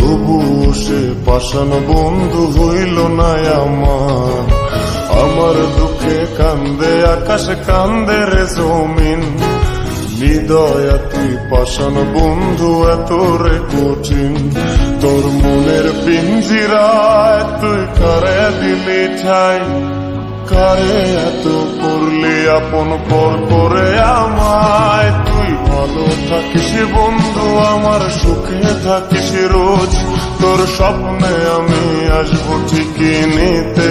তবু সে পাশান বন্ধু হইল না আমার। আমার দুঃখে কান্দে, আকাশ কান্দে রে জমিন। হৃদয়া পাশান বন্ধু এত রে কঠিন। তোর মনের পিঞ্জিরায় তুই করে দিলি ঠাই? কারে এত করলি আপন পর করে আমায়? থাকিস বন্ধু আমার সুখে থাকিস রোজ? তোর স্বপ্নে আমি আসব ঠিকই নিতে।